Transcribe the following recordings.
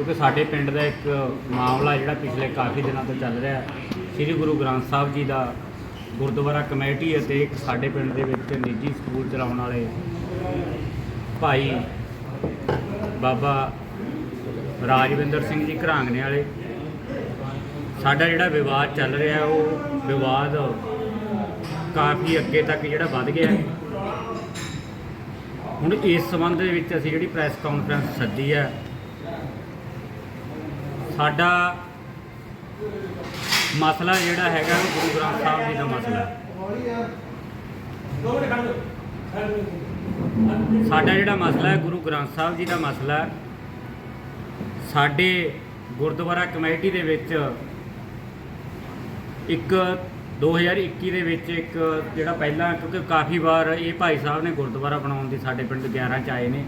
ਕਿਉਂਕਿ ਸਾਡੇ ਪਿੰਡ ਦਾ ਇੱਕ ਮਾਮਲਾ ਜਿਹੜਾ ਪਿਛਲੇ ਕਾਫੀ ਦਿਨਾਂ ਤੋਂ ਚੱਲ ਰਿਹਾ ਸ੍ਰੀ ਗੁਰੂ ਗ੍ਰੰਥ ਸਾਹਿਬ ਜੀ ਦਾ ਗੁਰਦੁਆਰਾ ਕਮੇਟੀ ਅਤੇ ਇੱਕ ਸਾਡੇ ਪਿੰਡ ਦੇ ਵਿੱਚ ਨਿੱਜੀ ਸਕੂਲ ਚਲਾਉਣ ਵਾਲੇ ਭਾਈ ਬਾਬਾ ਰਾਜਵਿੰਦਰ ਸਿੰਘ ਜੀ ਘਰਾਂਗਣੇ ਵਾਲੇ। ਸਾਡਾ ਜਿਹੜਾ ਵਿਵਾਦ ਚੱਲ ਰਿਹਾ ਉਹ ਵਿਵਾਦ ਕਾਫੀ ਅੱਗੇ ਤੱਕ ਜਿਹੜਾ ਵੱਧ ਗਿਆ ਹੁਣ ਇਸ ਸੰਬੰਧ ਦੇ ਵਿੱਚ ਅਸੀਂ ਜਿਹੜੀ ਪ੍ਰੈਸ ਕਾਨਫਰੰਸ ਸੱਦੀ ਹੈ ਸਾਡਾ ਮਸਲਾ ਜਿਹੜਾ ਹੈਗਾ ਉਹ ਗੁਰੂ ਗ੍ਰੰਥ ਸਾਹਿਬ ਜੀ ਦਾ ਮਸਲਾ ਹੈ। ਸਾਡਾ ਜਿਹੜਾ ਮਸਲਾ ਹੈ, ਗੁਰੂ ਗ੍ਰੰਥ ਸਾਹਿਬ ਜੀ ਦਾ ਮਸਲਾ ਹੈ। ਸਾਡੇ ਗੁਰਦੁਆਰਾ ਕਮੇਟੀ ਦੇ ਵਿੱਚ ਇੱਕ 2021 ਦੇ ਵਿੱਚ ਇੱਕ ਜਿਹੜਾ ਪਹਿਲਾਂ, ਕਿਉਂਕਿ ਕਾਫੀ ਵਾਰ ਇਹ ਭਾਈ ਸਾਹਿਬ ਨੇ ਗੁਰਦੁਆਰਾ ਬਣਾਉਣ ਦੀ, ਸਾਡੇ ਪਿੰਡ 11 ਚ ਆਏ ਨੇ,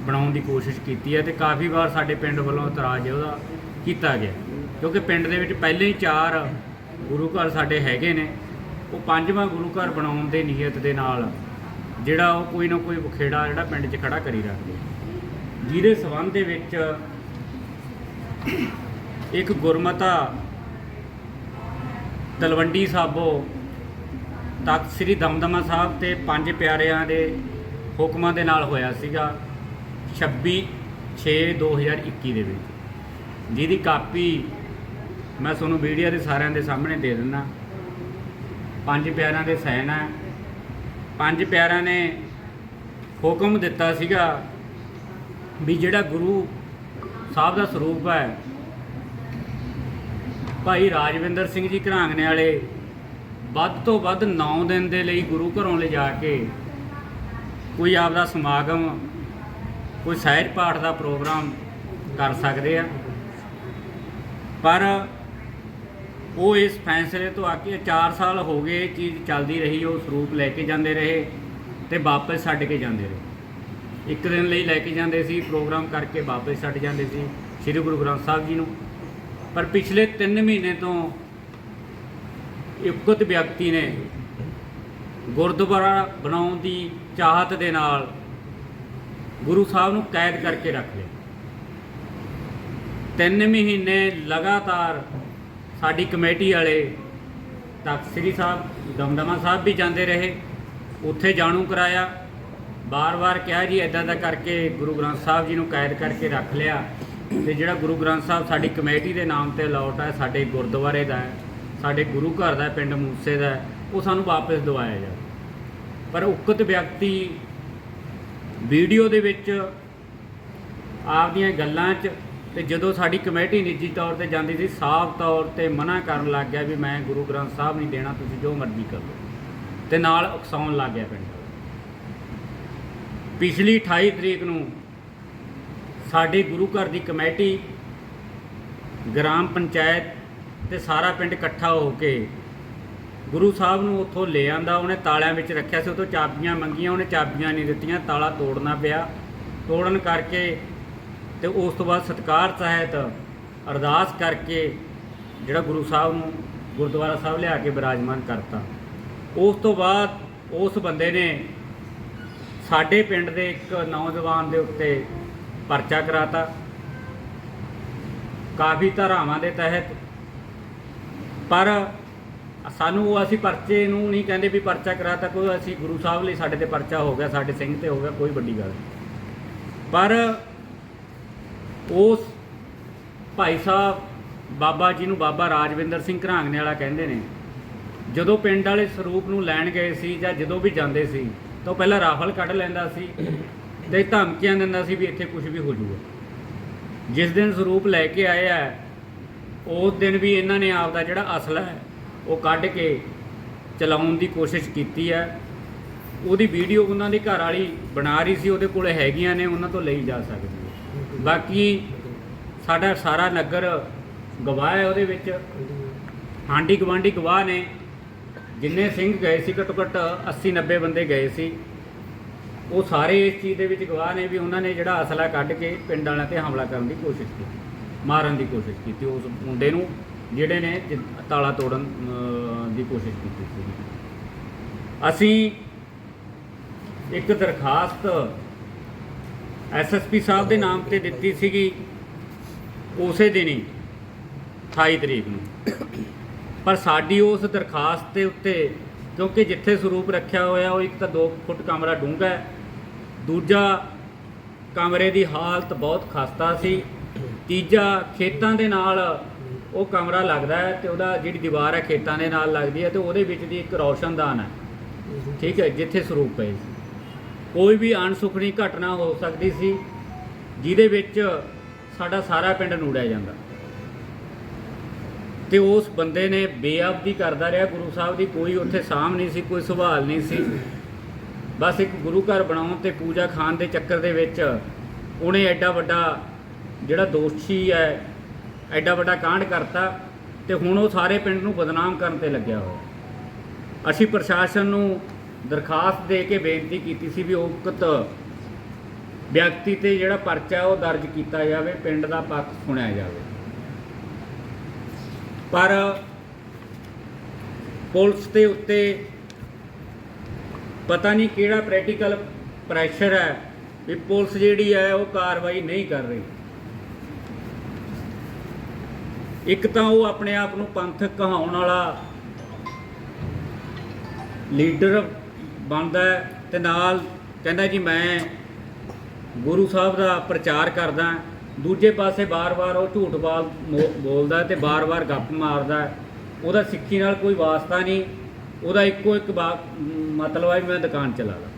ਬਣਾਉਣ ਦੀ ਕੋਸ਼ਿਸ਼ ਕੀਤੀ ਹੈ ਤੇ ਕਾਫੀ ਵਾਰ ਸਾਡੇ ਪਿੰਡ ਵੱਲੋਂ ਇਤਰਾਜ਼ ਉਹਦਾ। ਕੀਤਾ ਗਿਆ। ਕਿਉਂਕਿ ਪਿੰਡ ਦੇ ਵਿੱਚ ਪਹਿਲੇ ਹੀ ਚਾਰ ਗੁਰੂ ਘਰ ਸਾਡੇ ਹੈਗੇ ਨੇ। ਉਹ ਪੰਜਵਾਂ ਗੁਰੂ ਘਰ ਬਣਾਉਣ ਦੇ ਨੀਅਤ ਦੇ ਨਾਲ ਜਿਹੜਾ ਉਹ ਕੋਈ ਨਾ ਕੋਈ ਬਖੇੜਾ ਜਿਹੜਾ ਪਿੰਡ 'ਚ ਖੜਾ ਕਰੀ ਰੱਖਦੇ ਜਿਹਦੇ ਸਬੰਧ ਦੇ ਵਿੱਚ ਇੱਕ ਗੁਰਮਤਾ ਤਲਵੰਡੀ ਸਾਬੋ ਤਖਤ ਸ੍ਰੀ ਦਮਦਮਾ ਸਾਹਿਬ ਤੇ ਪੰਜ ਪਿਆਰਿਆਂ ਦੇ ਹੁਕਮਾਂ ਦੇ ਨਾਲ ਹੋਇਆ ਸੀਗਾ। 26 6 2021 ਦੇ ਵਿੱਚ। ਜਿਹਦੀ ਕਾਪੀ ਮੈਂ ਤੁਹਾਨੂੰ ਵੀਡੀਓ ਦੇ ਸਾਰਿਆਂ ਦੇ ਸਾਹਮਣੇ ਦੇ ਦਿੰਦਾ। ਪੰਜ ਪਿਆਰਿਆਂ ਦੇ ਸੈਨ ਹੈ ਪੰਜ ਪਿਆਰਿਆਂ ਨੇ ਹੁਕਮ ਦਿੱਤਾ ਸੀਗਾ ਵੀ ਜਿਹੜਾ ਗੁਰੂ ਸਾਹਿਬ ਦਾ ਸਰੂਪ ਹੈ, ਭਾਈ ਰਾਜਵਿੰਦਰ ਸਿੰਘ ਜੀ ਘਰਾਂਗਣੇ ਵਾਲੇ ਵੱਧ ਤੋਂ ਵੱਧ 9 ਦਿਨ ਦੇ ਲਈ ਗੁਰੂ ਘਰੋਂ ਲੈ ਜਾ ਕੇ ਕੋਈ ਆਪਦਾ ਸਮਾਗਮ, ਕੋਈ ਸਹਿਜ ਪਾਠ ਦਾ ਪ੍ਰੋਗਰਾਮ ਕਰ ਸਕਦੇ ਆ। ਪਰ ਉਹ ਇਸ ਫੈਸਲੇ ਤੋਂ ਆ ਕੇ 4 ਸਾਲ ਹੋ ਗਏ ਇਹ ਚੀਜ਼ ਚੱਲਦੀ ਰਹੀ, ਉਹ ਸਰੂਪ ਲੈ ਕੇ ਜਾਂਦੇ ਰਹੇ ਤੇ ਵਾਪਸ ਛੱਡ ਕੇ ਜਾਂਦੇ ਰਹੇ। ਇੱਕ ਦਿਨ ਲਈ ਲੈ ਕੇ ਜਾਂਦੇ ਸੀ, ਪ੍ਰੋਗਰਾਮ ਕਰਕੇ ਵਾਪਸ ਛੱਡ ਜਾਂਦੇ ਸੀ ਸ੍ਰੀ ਗੁਰੂ ਗ੍ਰੰਥ ਸਾਹਿਬ ਜੀ ਨੂੰ। ਪਰ ਪਿਛਲੇ 3 ਮਹੀਨੇ ਤੋਂ ਇਕਤ ਵਿਅਕਤੀ ਨੇ ਗੁਰਦੁਆਰਾ ਬਣਾਉਣ ਦੀ ਚਾਹਤ ਦੇ ਨਾਲ ਗੁਰੂ ਸਾਹਿਬ ਨੂੰ ਕੈਦ ਕਰਕੇ ਰੱਖ ਲਿਆ। ਤਿੰਨ ਮਹੀਨੇ ਲਗਾਤਾਰ ਸਾਡੀ ਕਮੇਟੀ ਵਾਲੇ ਤਖਤ ਸ੍ਰੀ ਸਾਹਿਬ, ਦਮਦਮਾ ਸਾਹਿਬ ਵੀ ਜਾਂਦੇ ਰਹੇ, ਉੱਥੇ ਜਾਣੂ ਕਰਾਇਆ। ਬਾਰ-ਬਾਰ ਕਿਹਾ ਜੀ ਇਦਾਂ ਦਾ ਕਰਕੇ ਗੁਰੂ ਗ੍ਰੰਥ ਸਾਹਿਬ ਜੀ ਨੂੰ ਕੈਦ ਕਰਕੇ ਰੱਖ ਲਿਆ ਤੇ ਜਿਹੜਾ ਗੁਰੂ ਗ੍ਰੰਥ ਸਾਹਿਬ ਸਾਡੀ ਕਮੇਟੀ ਦੇ ਨਾਮ ਤੇ ਅਲਾਟ ਹੈ, ਸਾਡੇ ਗੁਰਦੁਆਰੇ ਦਾ ਹੈ, ਸਾਡੇ ਗੁਰੂ ਘਰ ਦਾ ਪਿੰਡ ਮੂਸੇ ਦਾ ਉਹ ਸਾਨੂੰ ਵਾਪਸ ਦਵਾਇਆ ਜਾਵੇ। ਪਰ ਉਕਤ ਵਿਅਕਤੀ ਵੀਡੀਓ ਦੇ ਵਿੱਚ ਆਪਦੀਆਂ ਗੱਲਾਂ 'ਚ ਤੇ ਜਦੋਂ ਸਾਡੀ ਕਮੇਟੀ ਨਿੱਜੀ ਤੌਰ ਤੇ ਜਾਂਦੀ ਸੀ, ਸਾਫ਼ ਤੌਰ ਤੇ ਮਨਾ ਕਰਨ ਲੱਗ ਗਿਆ ਵੀ ਮੈਂ ਗੁਰੂ ਗ੍ਰੰਥ ਸਾਹਿਬ ਨਹੀਂ ਦੇਣਾ, ਤੁਸੀਂ ਜੋ ਮਰਜ਼ੀ ਕਰ ਲਓ। ਤੇ ਨਾਲ ਉਕਸਾਉਣ ਲੱਗ ਗਿਆ ਪਿੰਡ। ਪਿਛਲੀ 28 ਤਰੀਕ ਨੂੰ ਸਾਡੇ ਗੁਰੂ ਘਰ ਦੀ ਕਮੇਟੀ, ਗ੍ਰਾਮ ਪੰਚਾਇਤ ਤੇ ਸਾਰਾ ਪਿੰਡ ਇਕੱਠਾ ਹੋ ਕੇ ਗੁਰੂ ਸਾਹਿਬ ਨੂੰ ਉੱਥੋਂ ਲੈ ਆਂਦਾ, ਉਹਨੇ ਤਾਲਿਆਂ ਵਿੱਚ ਰੱਖਿਆ ਸੀ, ਉਹ ਚਾਬੀਆਂ ਮੰਗੀਆਂ, ਉਹਨੇ ਚਾਬੀਆਂ ਨਹੀਂ ਦਿੱਤੀਆਂ, ਤਾਲਾ ਤੋੜਨਾ ਪਿਆ। ਤੋੜਨ ਕਰਕੇ ਤੇ ਉਸ ਤੋਂ ਬਾਅਦ ਸਤਕਾਰ ਸਹਿਤ ਅਰਦਾਸ ਕਰਕੇ ਜਿਹੜਾ ਗੁਰੂ ਸਾਹਿਬ ਨੂੰ ਗੁਰਦੁਆਰਾ ਸਾਹਿਬ ਲਿਆ ਕੇ ਬਿਰਾਜਮਾਨ ਕਰਤਾ। ਉਸ ਤੋਂ ਬਾਅਦ ਉਸ ਬੰਦੇ ਨੇ ਸਾਡੇ ਪਿੰਡ ਦੇ ਇੱਕ ਨੌਜਵਾਨ ਦੇ ਉੱਤੇ ਪਰਚਾ ਕਰਾਤਾ। ਕਾਫੀ ਧਾਰਾਵਾਂ ਦੇ ਤਹਿਤ। ਪਰ ਸਾਨੂੰ ਉਹ ਅਸੀਂ ਪਰਚੇ ਨੂੰ ਨਹੀਂ ਕਹਿੰਦੇ ਵੀ ਪਰਚਾ ਕਰਾਤਾ, ਕੋਈ ਅਸੀਂ ਗੁਰੂ ਸਾਹਿਬ ਲਈ ਸਾਡੇ ਤੇ ਪਰਚਾ ਹੋ ਗਿਆ, ਸਾਡੇ ਸਿੰਘ ਤੇ ਹੋ ਗਿਆ, ਕੋਈ ਵੱਡੀ ਗੱਲ ਨਹੀਂ। ਪਰ ਉਸ ਭਾਈ ਸਾਹਿਬ ਬਾਬਾ ਜੀ ਨੂੰ ਬਾਬਾ ਰਾਜਵਿੰਦਰ ਸਿੰਘ ਘਰਾਂਗਣੇ ਵਾਲਾ ਕਹਿੰਦੇ ਨੇ, ਜਦੋਂ ਪਿੰਡ ਵਾਲੇ ਸਰੂਪ ਨੂੰ ਲੈਣ ਗਏ ਸੀ ਜਾਂ ਜਦੋਂ ਵੀ ਜਾਂਦੇ ਸੀ, ਤਾਂ ਉਹ ਪਹਿਲਾਂ ਰਾਫਲ ਕੱਢ ਲੈਂਦਾ ਸੀ ਤੇ ਧਮਕੀਆਂ ਦਿੰਦਾ ਸੀ ਵੀ ਇੱਥੇ ਕੁਝ ਵੀ ਹੋ ਜਾਊਗਾ। ਜਿਸ ਦਿਨ ਸਰੂਪ ਲੈ ਕੇ ਆਏ ਆ ਉਸ ਦਿਨ ਵੀ ਇਹਨਾਂ ਨੇ ਆਪਦਾ ਜਿਹੜਾ ਅਸਲਾ ਹੈ, ਉਹ ਕੱਢ ਕੇ ਚਲਾਉਣ ਦੀ ਕੋਸ਼ਿਸ਼ ਕੀਤੀ ਹੈ। ਉਹਦੀ ਵੀਡੀਓ ਉਹਨਾਂ ਦੀ ਘਰ ਵਾਲੀ ਬਣਾ ਰਹੀ ਸੀ, ਉਹਦੇ ਕੋਲ ਹੈਗੀਆਂ ਨੇ, ਉਹਨਾਂ ਤੋਂ ਲਈ ਜਾ ਸਕਦੀ ਬਾਕੀ ਸਾਡਾ ਸਾਰਾ ਨਗਰ ਗਵਾਹ ਹੈ ਉਹਦੇ ਵਿੱਚ। ਹਾਂਡੀ ਗਵਾਂਡੀ ਗਵਾਹ ਨੇ, ਜਿੰਨੇ ਸਿੰਘ ਗਏ ਸੀ ਘੱਟੋ ਘੱਟ 80 90 ਬੰਦੇ ਗਏ ਸੀ, ਉਹ ਸਾਰੇ ਇਸ ਚੀਜ਼ ਦੇ ਵਿੱਚ ਗਵਾਹ ਨੇ ਵੀ ਉਹਨਾਂ ਨੇ ਜਿਹੜਾ ਅਸਲਾ ਕੱਢ ਕੇ ਪਿੰਡ ਵਾਲਿਆਂ ਤੇ ਹਮਲਾ ਕਰਨ ਦੀ ਕੋਸ਼ਿਸ਼ ਕੀਤੀ, ਮਾਰਨ ਦੀ ਕੋਸ਼ਿਸ਼ ਕੀਤੀ ਉਸ ਮੁੰਡੇ ਨੂੰ, ਜਿਹੜੇ ਨੇ ਤਾਲਾ ਤੋੜਨ ਦੀ ਕੋਸ਼ਿਸ਼ ਕੀਤੀ ਸੀ। ਅਸੀਂ ਇੱਕ ਦਰਖਾਸਤ ਐਸਐਸਪੀ ਸਾਹਿਬ ਦੇ ਨਾਮ ਤੇ ਦਿੱਤੀ ਸੀਗੀ ਉਸੇ ਦਿਨ ਹੀ 28 ਤਰੀਕ ਨੂੰ। ਪਰ ਸਾਡੀ ਉਸ ਦਰਖਾਸਤ ਦੇ ਉੱਤੇ, ਕਿਉਂਕਿ ਜਿੱਥੇ ਸਰੂਪ ਰੱਖਿਆ ਹੋਇਆ, ਉਹ ਇੱਕ ਤਾਂ 2 ਫੁੱਟ ਕਮਰਾ ਡੂੰਘਾ ਹੈ, ਦੂਜਾ ਕਮਰੇ ਦੀ ਹਾਲਤ ਬਹੁਤ ਖਸਤਾ ਸੀ, ਤੀਜਾ ਖੇਤਾਂ ਦੇ ਨਾਲ ਉਹ ਕਮਰਾ ਲੱਗਦਾ ਹੈ ਤੇ ਉਹਦਾ ਜਿਹੜੀ ਦੀਵਾਰ ਹੈ ਖੇਤਾਂ ਦੇ ਨਾਲ ਲੱਗਦੀ ਹੈ ਤੇ ਉਹਦੇ ਵਿੱਚ ਦੀ ਇੱਕ ਰੌਸ਼ਨਦਾਨ ਹੈ। ਠੀਕ ਹੈ, ਜਿੱਥੇ ਸਰੂਪ ਪਏ ਸੀ। ਕੋਈ ਵੀ ਅਣਸੁਖਣੀ ਘਟਨਾ ਹੋ ਸਕਦੀ ਸੀ, ਜਿਹਦੇ ਵਿੱਚ ਸਾਡਾ ਸਾਰਾ ਪਿੰਡ ਨੂੜਿਆ ਜਾਂਦਾ। ਤੇ ਉਸ ਬੰਦੇ ਨੇ ਬੇਅਬਦੀ ਕਰਦਾ ਰਿਹਾ। ਗੁਰੂ ਸਾਹਿਬ ਦੀ ਕੋਈ ਉੱਥੇ ਸਾਮ ਨਹੀਂ ਸੀ, ਕੋਈ ਸੰਭਾਲ ਨਹੀਂ ਸੀ। ਬਸ ਇੱਕ ਗੁਰੂ ਘਰ ਬਣਾਉਣ ਤੇ ਪੂਜਾ ਖਾਨ ਦੇ ਚੱਕਰ ਦੇ ਵਿੱਚ ਉਹਨੇ ਐਡਾ ਵੱਡਾ ਜਿਹੜਾ ਦੋਸ਼ੀ ਹੈ, ਐਡਾ ਵੱਡਾ ਕਾਂਡ ਕਰਤਾ ਤੇ ਹੁਣ ਉਹ ਸਾਰੇ ਪਿੰਡ ਨੂੰ ਬਦਨਾਮ ਕਰਨ ਤੇ ਲੱਗਿਆ ਹੋਇਆ। ਅਸੀਂ ਪ੍ਰਸ਼ਾਸਨ ਨੂੰ ਦਰਖਾਸਤ ਦੇ ਕੇ ਬੇਨਤੀ ਕੀਤੀ ਸੀ ਵੀ ਉਕਤ ਵਿਅਕਤੀ ਤੇ ਜਿਹੜਾ ਪਰਚਾ ਉਹ ਦਰਜ ਕੀਤਾ ਜਾਵੇ, ਪਿੰਡ ਦਾ ਪੱਖ ਸੁਣਿਆ ਜਾਵੇ। ਪਰ ਪੁਲਿਸ ਦੇ ਉੱਤੇ ਪਤਾ ਨਹੀਂ ਕਿਹੜਾ ਪ੍ਰੈਕਟੀਕਲ ਪ੍ਰੈਸ਼ਰ ਹੈ ਵੀ ਪੁਲਿਸ ਜਿਹੜੀ ਹੈ ਉਹ ਕਾਰਵਾਈ ਨਹੀਂ ਕਰ ਰਹੀ। ਇੱਕ ਤਾਂ ਉਹ ਆਪਣੇ ਆਪ ਨੂੰ ਪੰਥਕ ਕਹਾਉਣ ਵਾਲਾ ਲੀਡਰ ਬਣਦਾ ਹੈ ਤੇ ਨਾਲ ਕਹਿੰਦਾ ਜੀ ਮੈਂ ਗੁਰੂ ਸਾਹਿਬ ਦਾ ਪ੍ਰਚਾਰ ਕਰਦਾ ਦੂਜੇ ਪਾਸੇ ਬਾਰ-ਬਾਰ ਉਹ ਝੂਠ ਬਾਲ ਮੋ- ਬੋਲਦਾ ਤੇ ਬਾਰ-ਬਾਰ ਗੱਪ ਮਾਰਦਾ ਉਹਦਾ ਸਿੱਖੀ ਨਾਲ ਕੋਈ ਵਾਸਤਾ ਨਹੀਂ। ਉਹਦਾ ਇੱਕੋ ਇੱਕ ਬਾ- ਮਤਲਬ ਹੈ ਵੀ ਮੈਂ ਦੁਕਾਨ ਚਲਾ ਲਾਂ।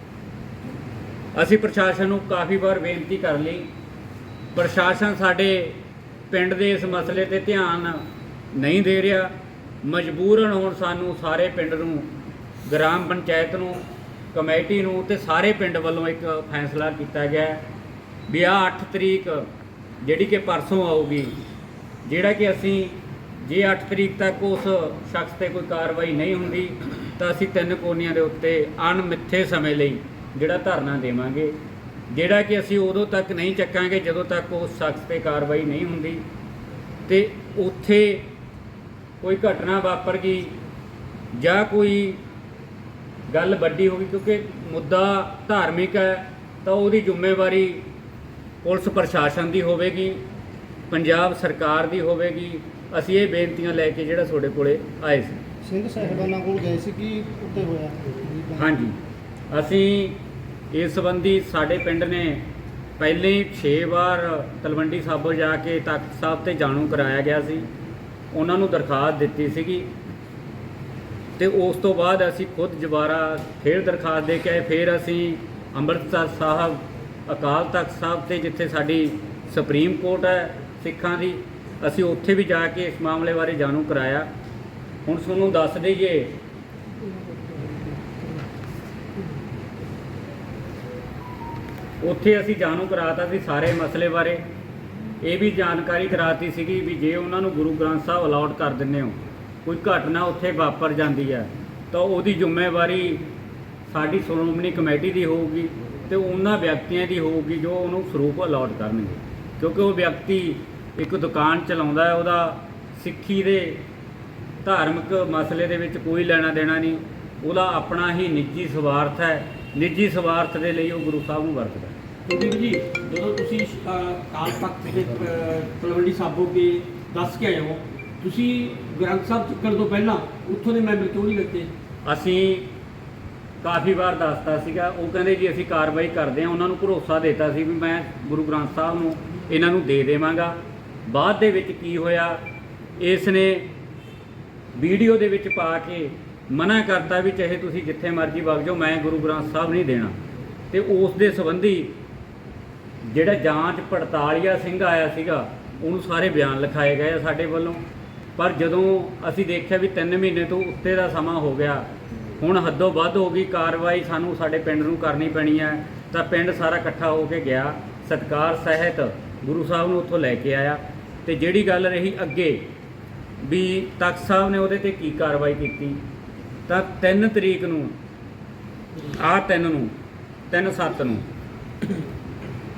ਅਸੀਂ ਪ੍ਰਸ਼ਾਸਨ ਨੂੰ ਕਾਫੀ ਵਾਰ ਬੇਨਤੀ ਕਰ ਲਈ। ਪ੍ਰਸ਼ਾਸਨ ਸਾਡੇ ਪਿੰਡ ਦੇ ਇਸ ਮਸਲੇ ਤੇ ਧਿਆਨ ਨਹੀਂ ਦੇ ਰਿਹਾ। ਮਜਬੂਰਨ ਹੁਣ ਸਾਨੂੰ ਸਾਰੇ ਪਿੰਡ ਨੂੰ, ਗ੍ਰਾਮ ਪੰਚਾਇਤ ਨੂੰ ਕਮੇਟੀ ਨੂੰ ਤੇ ਸਾਰੇ ਪਿੰਡ ਵੱਲੋਂ ਇੱਕ ਫੈਸਲਾ ਕੀਤਾ ਗਿਆ ਵੀ ਆ 8 ਤਰੀਕ, ਜਿਹੜੀ ਕਿ ਪਰਸੋਂ ਆਊਗੀ, ਜਿਹੜਾ ਕਿ ਅਸੀਂ ਜੇ 8 ਤਰੀਕ ਤੱਕ ਉਸ ਸ਼ਖਸ ਤੇ ਕੋਈ ਕਾਰਵਾਈ ਨਹੀਂ ਹੁੰਦੀ, ਤਾਂ ਅਸੀਂ ਤਿੰਨ ਕੋਨੀਆਂ ਦੇ ਉੱਤੇ ਅਣਮਿੱਥੇ ਸਮੇਂ ਲਈ ਜਿਹੜਾ ਧਰਨਾ ਦੇਵਾਂਗੇ। ਜਿਹੜਾ ਕਿ ਅਸੀਂ ਉਦੋਂ ਤੱਕ ਨਹੀਂ ਚੱਕਾਂਗੇ ਜਦੋਂ ਤੱਕ ਉਸ ਸ਼ਖਸ ਤੇ ਕਾਰਵਾਈ ਨਹੀਂ ਹੁੰਦੀ। ਤੇ ਉੱਥੇ ਕੋਈ ਘਟਨਾ ਵਾਪਰ ਗਈ ਜਾਂ ਕੋਈ ਗੱਲ ਵੱਡੀ ਹੋ ਗਈ ਕਿਉਂਕਿ ਮੁੱਦਾ ਧਾਰਮਿਕ ਹੈ ਤਾਂ ਉਹਦੀ ਜ਼ਿੰਮੇਵਾਰੀ ਪੁਲਿਸ ਪ੍ਰਸ਼ਾਸਨ ਦੀ ਹੋਵੇਗੀ ਪੰਜਾਬ ਸਰਕਾਰ ਦੀ ਹੋਵੇਗੀ। ਅਸੀਂ ਇਹ ਬੇਨਤੀਆਂ ਲੈ ਕੇ ਜਿਹੜਾ ਤੁਹਾਡੇ ਕੋਲੇ ਆਏ ਸੀ। ਸਿੰਘ ਸਾਹਿਬਾਨਾਂ ਕੋਲ ਗਏ ਸੀ ਕਿ ਉੱਤੇ ਹੋਇਆ? ਹਾਂਜੀ। ਅਸੀਂ ਇਸ ਸੰਬੰਧੀ ਸਾਡੇ ਪਿੰਡ ਨੇ ਪਹਿਲੇ ਹੀ 6 ਵਾਰ ਤਲਵੰਡੀ ਸਾਬੋ ਜਾ ਕੇ ਤਖਤ ਸਾਹਿਬ ਤੇ ਜਾਣੂ ਕਰਾਇਆ ਗਿਆ ਸੀ। ਉਹਨਾਂ ਨੂੰ ਦਰਖਾਸਤ ਦਿੱਤੀ ਸੀਗੀ। ਤੇ ਉਸ ਤੋਂ ਬਾਅਦ ਅਸੀਂ ਖੁਦ ਦੁਬਾਰਾ ਫੇਰ ਦਰਖਾਸਤ ਦੇ ਕੇ ਆਏ, ਫਿਰ ਅਸੀਂ ਅੰਮ੍ਰਿਤਸਰ ਸਾਹਿਬ, ਅਕਾਲ ਤਖਤ ਸਾਹਿਬ ਤੇ ਜਿੱਥੇ ਸਾਡੀ ਸੁਪਰੀਮ ਕੋਰਟ ਹੈ ਸਿੱਖਾਂ ਦੀ, ਅਸੀਂ ਉੱਥੇ ਵੀ ਜਾ ਕੇ ਇਸ ਮਾਮਲੇ ਬਾਰੇ ਜਾਣੂ ਕਰਾਇਆ। ਹੁਣ ਤੁਹਾਨੂੰ ਦੱਸ ਦਈਏ, ਉੱਥੇ ਅਸੀਂ ਜਾਣੂ ਕਰਾਤਾ ਸੀ ਸਾਰੇ ਮਸਲੇ ਬਾਰੇ। ਇਹ ਵੀ ਜਾਣਕਾਰੀ ਕਰਾਤੀ ਸੀਗੀ ਵੀ ਜੇ ਉਹਨਾਂ ਨੂੰ ਗੁਰੂ ਗ੍ਰੰਥ ਸਾਹਿਬ ਅਲਾਉਡ ਕਰ ਦਿੰਦੇ ਹੋ ਕੋਈ ਘਟਨਾ ਉੱਥੇ ਵਾਪਰ ਜਾਂਦੀ ਹੈ, ਤਾਂ ਉਹਦੀ ਜ਼ਿੰਮੇਵਾਰੀ ਸਾਡੀ ਸ਼੍ਰੋਮਣੀ ਕਮੇਟੀ ਦੀ ਹੋਊਗੀ ਤੇ ਉਹਨਾਂ ਵਿਅਕਤੀਆਂ ਦੀ ਹੋਊਗੀ ਜੋ ਉਹਨੂੰ ਸਰੂਪ ਅਲਾਟ ਕਰਨਗੇ। ਕਿਉਂਕਿ ਉਹ ਵਿਅਕਤੀ ਇੱਕ ਦੁਕਾਨ ਚਲਾਉਂਦਾ ਹੈ, ਉਹਦਾ ਸਿੱਖੀ ਦੇ ਧਾਰਮਿਕ ਮਸਲੇ ਦੇ ਵਿੱਚ ਕੋਈ ਲੈਣਾ ਦੇਣਾ ਨਹੀਂ, ਉਹਦਾ ਆਪਣਾ ਹੀ ਨਿੱਜੀ ਸਵਾਰਥ ਹੈ, ਨਿੱਜੀ ਸਵਾਰਥ ਦੇ ਲਈ ਉਹ ਗੁਰੂ ਸਾਹਿਬ ਨੂੰ ਵਰਤਦਾ ਹੈ। ਕੁਲਦੀਪ ਜੀ, ਜਦੋਂ ਤੁਸੀਂ ਕਾਲ ਤਖਤ ਦੇ ਤਲਵੰਡੀ ਸਾਬੋ ਕੇ ਦੱਸ ਕੇ ਆਏ ਹੋ, ਤੁਸੀਂ ਗ੍ਰੰਥ ਸਾਹਿਬ ਚੁੱਕਣ ਤੋਂ ਪਹਿਲਾਂ ਉੱਥੋਂ ਦੇ ਮੈਂਬਰ ਕਿਉਂ ਨਹੀਂ ਲੱਗੇ ਅਸੀਂ ਕਾਫੀ ਵਾਰ ਦੱਸਤਾ ਸੀਗਾ, ਉਹ ਕਹਿੰਦੇ ਜੀ ਅਸੀਂ ਕਾਰਵਾਈ ਕਰਦੇ ਹਾਂ, ਉਹਨਾਂ ਨੂੰ ਭਰੋਸਾ ਦਿੱਤਾ ਸੀ ਵੀ ਮੈਂ ਗੁਰੂ ਗ੍ਰੰਥ ਸਾਹਿਬ ਨੂੰ ਇਹਨਾਂ ਨੂੰ ਦੇ ਦੇਵਾਂਗਾ। ਬਾਅਦ ਦੇ ਵਿੱਚ ਕੀ ਹੋਇਆ ਇਸ ਨੇ ਵੀਡੀਓ ਦੇ ਵਿੱਚ ਪਾ ਕੇ ਮਨਾ ਕਰਤਾ ਵੀ ਚਾਹੇ ਤੁਸੀਂ ਜਿੱਥੇ ਮਰਜ਼ੀ ਵਗ ਜਾਓ, ਮੈਂ ਗੁਰੂ ਗ੍ਰੰਥ ਸਾਹਿਬ ਨਹੀਂ ਦੇਣਾ। ਤੇ ਉਸ ਦੇ ਸੰਬੰਧੀ ਜਿਹੜਾ ਜਾਂਚ ਪੜਤਾਲੀਆ ਸਿੰਘ ਆਇਆ ਸੀਗਾ, ਉਹਨੂੰ ਸਾਰੇ ਬਿਆਨ ਲਿਖਾਏ ਗਏ ਆ ਸਾਡੇ ਵੱਲੋਂ। ਪਰ ਜਦੋਂ ਅਸੀਂ ਦੇਖਿਆ ਵੀ 3 ਮਹੀਨੇ ਤੋਂ ਉੱਤੇ ਦਾ ਸਮਾਂ ਹੋ ਗਿਆ, ਹੁਣ ਹੱਦੋਂ ਵੱਧ ਹੋ ਗਈ, ਕਾਰਵਾਈ ਸਾਨੂੰ ਸਾਡੇ ਪਿੰਡ ਨੂੰ ਕਰਨੀ ਪੈਣੀ ਹੈ। ਤਾਂ ਪਿੰਡ ਸਾਰਾ ਇਕੱਠਾ ਹੋ ਕੇ ਗਿਆ। ਸਤਕਾਰ ਸਹਿਤ ਗੁਰੂ ਸਾਹਿਬ ਨੂੰ ਉੱਥੋਂ ਲੈ ਕੇ ਆਇਆ। ਤੇ ਜਿਹੜੀ ਗੱਲ ਰਹੀ ਅੱਗੇ, ਵੀ ਤਖਤ ਸਾਹਿਬ ਨੇ ਉਹਦੇ ਤੇ ਕੀ ਕਾਰਵਾਈ ਕੀਤੀ? ਤਾਂ 3 ਤਰੀਕ ਨੂੰ, ਆਹ 3 ਨੂੰ 3 7 ਨੂੰ,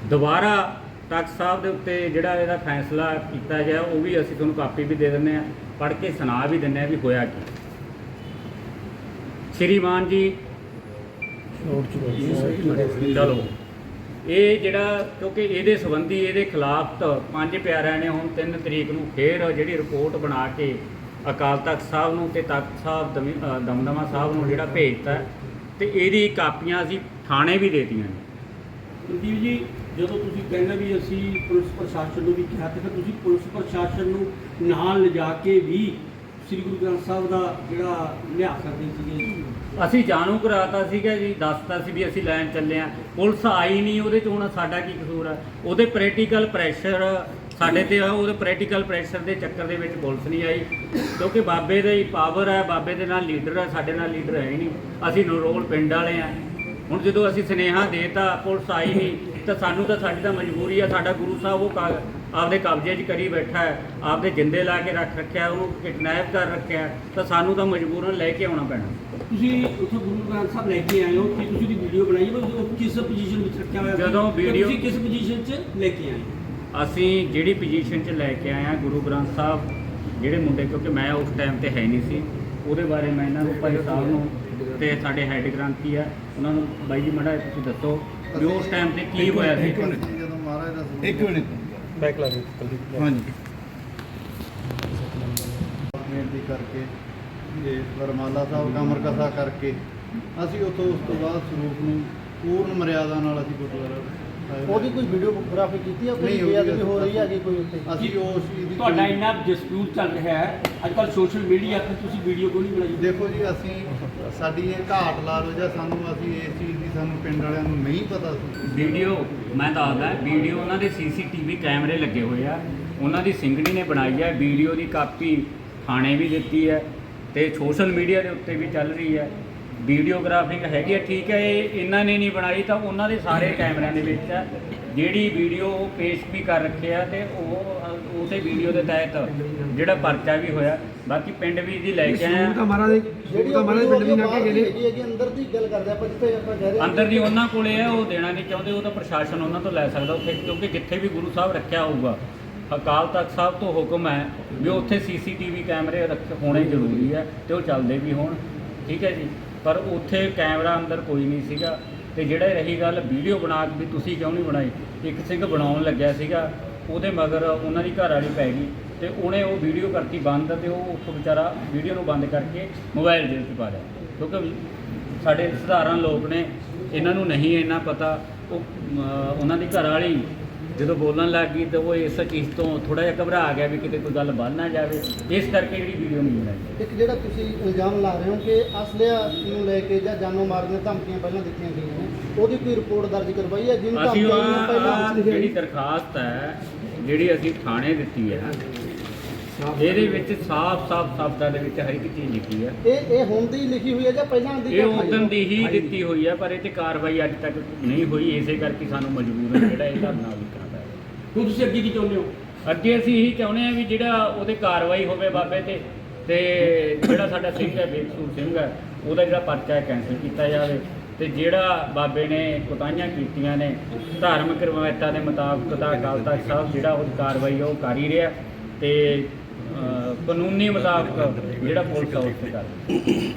ਦੁਬਾਰਾ ਤਖਤ ਸਾਹਿਬ ਦੇ ਉੱਤੇ ਜਿਹੜਾ ਇਹਦਾ ਫੈਸਲਾ ਕੀਤਾ ਗਿਆ, ਉਹ ਵੀ ਅਸੀਂ ਤੁਹਾਨੂੰ ਕਾਪੀ ਵੀ ਦੇ ਦਿੰਦੇ ਆ ਪੜ੍ਹ ਕੇ ਸੁਣਾ ਵੀ ਦਿੰਦੇ ਆ ਵੀ ਹੋਇਆ ਕੀ। ਸ਼੍ਰੀਮਾਨ ਜੀ, ਚਲੋ। ਇਹ ਜਿਹੜਾ, ਕਿਉਂਕਿ ਇਹਦੇ ਸੰਬੰਧੀ ਇਹਦੇ ਖਿਲਾਫ ਪੰਜ ਪਿਆਰਿਆਂ ਨੇ ਹੁਣ 3 ਤਰੀਕ ਨੂੰ ਫੇਰ ਜਿਹੜੀ ਰਿਪੋਰਟ ਬਣਾ ਕੇ ਅਕਾਲ ਤਖਤ ਸਾਹਿਬ ਨੂੰ ਤੇ ਤਖਤ ਸਾਹਿਬ ਦਮੀ- ਦਮਦਮਾ ਸਾਹਿਬ ਨੂੰ ਜਿਹੜਾ ਭੇਜਤਾ ਹੈ ਤੇ ਇਹਦੀ ਕਾਪੀਆਂ ਅਸੀਂ ਥਾਣੇ ਵੀ ਦੇਤੀਆਂ ਨੇ। ਕੁਲਦੀਪ ਜੀ ਜਦੋਂ ਤੁਸੀਂ ਕਹਿੰਦੇ ਵੀ ਅਸੀਂ ਪੁਲਿਸ ਪ੍ਰਸ਼ਾਸਨ ਨੂੰ ਵੀ ਕਿਹਾ ਤੇ ਫਿਰ ਤੁਸੀਂ ਪੁਲਿਸ ਪ੍ਰਸ਼ਾਸਨ ਨੂੰ ਨਾਲ ਲਿਜਾ ਕੇ ਵੀ ਸ੍ਰੀ ਗੁਰੂ ਗ੍ਰੰਥ ਸਾਹਿਬ ਦਾ ਜਿਹੜਾ ਲਿਆ ਸਕਦੇ ਸੀਗੇ ਅਸੀਂ ਜਾਣੂ ਕਰਾਤਾ ਸੀਗਾ ਜੀ, ਦੱਸਤਾ ਸੀ ਵੀ ਅਸੀਂ ਲੈਣ ਚੱਲੇ ਆ ਪੁਲਿਸ ਆਈ ਨਹੀਂ, ਉਹਦੇ ਚ ਹੁਣ ਸਾਡਾ ਕੀ ਕਸੂਰ ਆ? ਉਹਦੇ ਪ੍ਰੈਕਟੀਕਲ ਪ੍ਰੈਸ਼ਰ ਸਾਡੇ ਤੇ ਉਹਦੇ ਪ੍ਰੈਕਟੀਕਲ ਪ੍ਰੈਸ਼ਰ ਦੇ ਚੱਕਰ ਦੇ ਵਿੱਚ ਪੁਲਿਸ ਨਹੀਂ ਆਈ। ਕਿਉਂਕਿ ਬਾਬੇ ਦਾ ਹੀ ਪਾਵਰ ਹੈ ਬਾਬੇ ਦੇ ਨਾਲ ਲੀਡਰ ਹੈ ਸਾਡੇ ਨਾਲ ਲੀਡਰ ਹੈ ਹੀ ਨਹੀਂ। ਅਸੀਂ ਨਰੋਲ ਪਿੰਡ ਵਾਲੇ ਆ। ਹੁਣ ਜਦੋਂ ਅਸੀਂ ਸਨੇਹਾ ਦੇਤਾ, ਪੁਲਿਸ ਆਈ ਨਹੀਂ ਤਾਂ ਸਾਨੂੰ ਤਾਂ ਸਾਡੀ ਤਾਂ ਮਜਬੂਰੀ ਆ ਸਾਡਾ ਗੁਰੂ ਸਾਹਿਬ ਉਹ ਕਾ- ਆਪਦੇ ਕਬਜ਼ੇ 'ਚ ਕਰੀ ਬੈਠਾ ਹੈ ਆਪਦੇ ਜਿੰਦੇ ਲਾ ਕੇ ਰੱਖ ਰੱਖਿਆ ਉਹਨੂੰ ਕਿਡਨੈਪ ਕਰ ਰੱਖਿਆ ਤਾਂ ਸਾਨੂੰ ਤਾਂ ਮਜਬੂਰਨ ਲੈ ਕੇ ਆਉਣਾ ਪੈਣਾ ਤੁਸੀਂ ਉੱਥੇ ਗੁਰੂ ਗ੍ਰੰਥ ਸਾਹਿਬ ਲੈ ਕੇ ਆਏ ਹੋ ਕਿ ਤੁਸੀਂ ਦੀ ਵੀਡੀਓ ਬਣਾਈ ਹੈ ਪਰ ਉਹ ਕਿਸ ਪੋਜੀਸ਼ਨ ਵਿੱਚ ਰੱਖਿਆ ਹੋਇਆ ਸੀ? ਜਦੋਂ ਤੇ video- ਤੁਸੀਂ ਕਿਸ ਪੋਜੀਸ਼ਨ 'ਚ ਲੈ ਕੇ ਆਏ ਅਸੀਂ ਜਿਹੜੀ ਪੋਜੀਸ਼ਨ 'ਚ ਲੈ ਕੇ ਆਏ ਆ ਗੁਰੂ ਗ੍ਰੰਥ ਸਾਹਿਬ ਜਿਹੜੇ ਮੁੰਡੇ ਕਿਉਂਕਿ ਮੈਂ ਉਸ ਟਾਈਮ ਤੇ ਹੈ ਨਹੀਂ ਸੀ ਉਹਦੇ ਬਾਰੇ ਮੈਂ ਇਹਨਾਂ ਨੂੰ ਭਾਈ ਸਾਹਿਬ ਨੂੰ ਤੇ ਸਾਡੇ ਹੈੱਡ ਗ੍ਰੰਥੀ ਆ ਉਹਨਾਂ ਨੂੰ ਬਾਈ ਜੀ ਮੜਾ ਤੁਸੀਂ ਦੱਸੋ ਵੀ ਉਸ ਟਾਈਮ ਤੇ ਕੀ ਹੋਇਆ ਸੀ? ਜਦੋਂ ਮਹਾਰਾਜ ਦਾ ਸਰੂਪ- ਇੱਕ ਮਿੰਟ। ਬੈਕ ਲਾ ਦੇ ਹਾਂਜੀ। ਬੇਨਤੀ ਕਰਕੇ ਇਹ ਵਰਮਾਲਾ ਸਾਹਿਬ ਕਮਰ ਕਥਾ ਕਰਕੇ ਅਸੀਂ ਉੱਥੋਂ ਉਸ ਤੋਂ ਬਾਅਦ ਸਰੂਪ ਨੂੰ ਪੂਰਨ ਮਰਿਆਦਾ ਨਾਲ ਅਸੀਂ ਗੁਰਦੁਆਰਾ ਸਾਹਿਬ ਉਹਦੀ ਕੋਈ ਵੀਡੀਓਗ੍ਰਾਫੀ ਕੀਤੀ ਹੈ ਕੋਈ ਨਹੀਂ, ਉਹਦੀ ਬੇਅਦਬੀ ਹੋ ਰਹੀ ਹੈਗੀ ਕੋਈ ਉੱਤੇ ਅਸੀਂ ਉਸ ਚੀਜ਼ ਦੀ ਤੁਹਾਡਾ ਇੰਨਾ ਡਿਸਪਿਊਟ ਚੱਲ ਰਿਹਾ ਹੈ। ਅੱਜ ਕੱਲ ਸੋਸ਼ਲ ਮੀਡੀਆ ਤੇ ਤੁਸੀਂ ਵੀਡੀਓ ਕਿਉਂ ਨਹੀਂ ਬਣਾਈ? ਦੇਖੋ ਜੀ ਅਸੀਂ ਸਾਡੀ ਇਹ ਘਾਟ ਲਾ ਲਓ ਜਾਂ ਸਾਨੂੰ ਅਸੀਂ ਇਸ ਚੀਜ਼ ਦੀ ਸਾਨੂੰ ਪਿੰਡ ਵਾਲਿਆਂ ਨੂੰ ਨਹੀਂ ਪਤਾ ਸੀ। ਵੀਡੀਓ, ਮੈਂ ਦੱਸਦਾ ਵੀਡੀਓ ਉਹਨਾਂ ਦੇ ਸੀਸੀਟੀਵੀ ਕੈਮਰੇ ਲੱਗੇ ਹੋਏ ਆ। ਉਹਨਾਂ ਦੀ ਸਿੰਗੜੀ ਨੇ ਬਣਾਈ ਹੈ ਵੀਡੀਓ ਦੀ ਕਾਪੀ ਥਾਣੇ ਵੀ ਦਿੱਤੀ ਹੈ ਤੇ ਸੋਸ਼ਲ ਮੀਡੀਆ ਦੇ ਉੱਤੇ ਵੀ ਚੱਲ ਰਹੀ ਹੈ। ਵੀਡੀਓਗ੍ਰਾਫਿੰਗ ਹੈਗੀ ਹੈ ਠੀਕ ਹੈ ਇਹ ਇਹਨਾਂ ਨੇ ਨਹੀਂ ਬਣਾਈ ਤਾਂ ਉਹਨਾਂ ਦੇ ਸਾਰੇ ਕੈਮਰਿਆਂ ਦੇ ਵਿੱਚ ਹੈ ਜਿਹੜੀ ਵੀਡੀਓ ਉਹ ਪੇਸ਼ ਵੀ ਕਰ ਰੱਖਿਆ ਤੇ ਉਹ ਉਸੇ ਵੀਡੀਓ ਦੇ ਤਹਿਤ ਜਿਹੜਾ ਪਰਚਾ ਵੀ ਹੋਇਆ। ਬਾਕੀ ਪਿੰਡ ਵੀ ਦੀ ਲੈ ਕੇ ਆ। ਮਹਾਰਾਜ ਜਿਹੜੀ ਹੈਗੀ ਅੰਦਰ ਦੀ ਗੱਲ ਕਰਦੇ ਆਪਾਂ ਜਿੱਥੇ ਆਪਾਂ ਕਹਿ ਰਹੇ ਹਾਂ ਅੰਦਰ ਦੀ ਉਹਨਾਂ ਕੋਲੇ ਹੈ ਉਹ ਦੇਣਾ ਨਹੀਂ ਚਾਹੁੰਦੇ ਉਹ ਤਾਂ ਪ੍ਰਸ਼ਾਸਨ ਉਹਨਾਂ ਤੋਂ ਲੈ ਸਕਦਾ ਉੱਥੇ ਕਿਉਂਕਿ ਜਿੱਥੇ ਵੀ ਗੁਰੂ ਸਾਹਿਬ ਰੱਖਿਆ ਹੋਊਗਾ ਅਕਾਲ ਤਖਤ ਸਾਹਿਬ ਤੋਂ ਹੁਕਮ ਹੈ ਵੀ ਉੱਥੇ ਸੀਸੀਟੀਵੀ ਕੈਮਰੇ ਰੱਖ ਹੋਣੇ ਜ਼ਰੂਰੀ ਹੈ ਤੇ ਉਹ ਚੱਲਦੇ ਵੀ ਹੋਣ। ਠੀਕ ਹੈ ਜੀ। ਪਰ ਉੱਥੇ ਕੈਮਰਾ ਅੰਦਰ ਕੋਈ ਨਹੀਂ ਸੀਗਾ ਤੇ ਜਿਹੜਾ ਰਹੀ ਗੱਲ ਵੀਡੀਓ ਬਣਾ ਕੇ ਵੀ ਤੁਸੀਂ ਕਿਉਂ ਨਹੀਂ ਬਣਾਈ? ਇੱਕ ਸਿੰਘ ਬਣਾਉਣ ਲੱਗਿਆ ਸੀਗਾ, ਉਹਦੇ ਮਗਰ ਉਹਨਾਂ ਦੀ ਘਰ ਵਾਲੀ ਪੈ ਗਈ ਤੇ ਉਹਨੇ ਉਹ ਵੀਡੀਓ ਕਰਤੀ ਬੰਦ ਤੇ ਉਹ ਉੱਥੋਂ ਵਿਚਾਰਾ ਵੀਡੀਓ ਨੂੰ ਬੰਦ ਕਰਕੇ ਮੋਬਾਈਲ ਜੇਬ 'ਚ ਪਾ ਲਿਆ। ਕਿਉਂਕਿ ਸਾਡੇ ਸਧਾਰਨ ਲੋਕ ਨੇ, ਇਹਨਾਂ ਨੂੰ ਨਹੀਂ ਇੰਨਾ ਪਤਾ, ਉਹ ਉਹਨਾਂ ਦੀ ਘਰ ਵਾਲੀ ਜਦੋਂ ਬੋਲਣ ਲੱਗ ਗਈ ਤਾਂ ਉਹ ਇਸ ਚੀਜ਼ ਤੋਂ ਥੋੜਾ ਜਿਹਾ ਘਬਰਾ ਗਿਆ ਵੀ ਕਿਤੇ ਕੋਈ ਗੱਲ ਬਣ ਨਾ ਜਾਵੇ। ਇਸ ਕਰਕੇ ਜਿਹੜੀ ਵੀਡੀਓ ਨਹੀਂ ਬਣਾਈ। ਇੱਕ ਜਿਹੜਾ ਤੁਸੀਂ ਇਲਜ਼ਾਮ ਲਾ ਰਹੇ ਹੋ ਕਿ ਅਸਲਿਆ ਨੂੰ ਲੈ ਕੇ ਜਾਂ ਜਾਨੋਂ ਮਾਰਨ ਦੀਆਂ ਧਮਕੀਆਂ ਪਹਿਲਾਂ ਦਿੱਤੀਆਂ ਗਈਆਂ ਨੇ ਉਹਦੀ ਕੋਈ ਰਿਪੋਰਟ ਦਰਜ ਕਰਵਾਈ ਹੈ? ਜਿਹਨੂੰ ਅਸੀਂ ਪਹਿਲਾਂ ਜਿਹੜੀ ਦਰਖਾਸਤ ਹੈ ਜਿਹੜੀ ਅਸੀਂ ਥਾਣੇ ਦਿੱਤੀ ਹੈ ਇਹਦੇ ਵਿੱਚ ਸਾਫ਼-ਸਾਫ਼ ਸ਼ਬਦਾਂ ਦੇ ਵਿੱਚ ਹਰ ਇੱਕ ਚੀਜ਼ ਲਿਖੀ ਹੈ। ਇਹ ਇਹ ਹੁਣ ਦੀ ਲਿਖੀ ਹੋਈ ਹੈ ਜਾਂ ਪਹਿਲਾਂ ਦੀ ਇਹ ਹੈ? ਉਦੋਂ ਦੀ ਹੀ ਦਿੱਤੀ ਹੋਈ ਹੈ ਪਰ ਇਹ ਤੇ ਕਾਰਵਾਈ ਅੱਜ ਤੱਕ ਨਹੀਂ ਹੋਈ ਇਸੇ ਕਰਕੇ ਸਾਨੂੰ ਮਜਬੂਰਨ ਜਿਹੜਾ ਇਹ ਧਰਨਾ ਹੈ ਹੁਣ ਤੁਸੀਂ ਅੱਗੇ ਕੀ ਚਾਹੁੰਦੇ ਹੋ? ਅੱਗੇ ਅਸੀਂ ਇਹੀ ਚਾਹੁੰਦੇ ਹਾਂ ਵੀ ਜਿਹੜਾ ਉਹਦੇ ਕਾਰਵਾਈ ਹੋਵੇ ਬਾਬੇ ਤੇ ਤੇ ਜਿਹੜਾ ਸਾਡਾ ਸਿੰਘ ਹੈ, ਬੇਕਸੂਰ ਸਿੰਘ ਹੈ, ਉਹਦਾ ਜਿਹੜਾ ਪਰਚਾ ਹੈ ਕੈਂਸਲ ਕੀਤਾ ਜਾਵੇ। ਤੇ ਜਿਹੜਾ ਬਾਬੇ ਨੇ ਕੁਤਾਹੀਆਂ ਕੀਤੀਆਂ ਨੇ, ਧਾਰਮਿਕ ਰਵਾਇਤਾਂ ਦੇ ਮੁਤਾਬਕ ਤਾਂ ਅਕਾਲ ਤਖਤ ਸਾਹਿਬ ਜਿਹੜਾ ਉਹ ਕਾਰਵਾਈ ਉਹ ਕਰ ਹੀ ਰਿਹਾ। ਤੇ ਕਾਨੂੰਨੀ ਮੁਤਾਬਕ ਜਿਹੜਾ ਪੁਲਿਸ ਆ ਉਸ ਤੇ ਕਰ ਰਹੀ। ਹੈ।